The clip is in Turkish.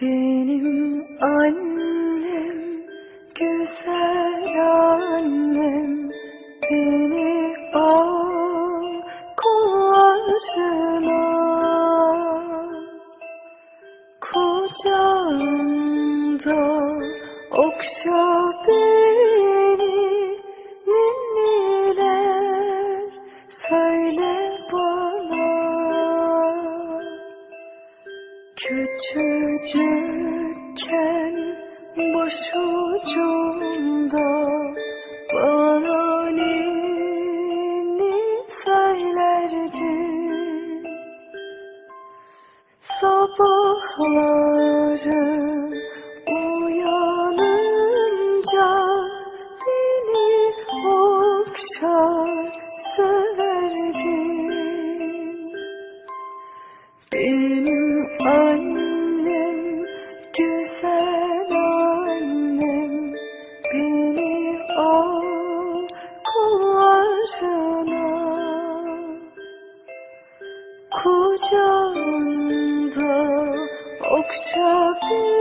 Benim annem güzel annem beni al kollarına kucağında okşa beni. Küçücükken başucumda bana ninni söylerdin Sabahlar 괜찮아. 구정도 옥석에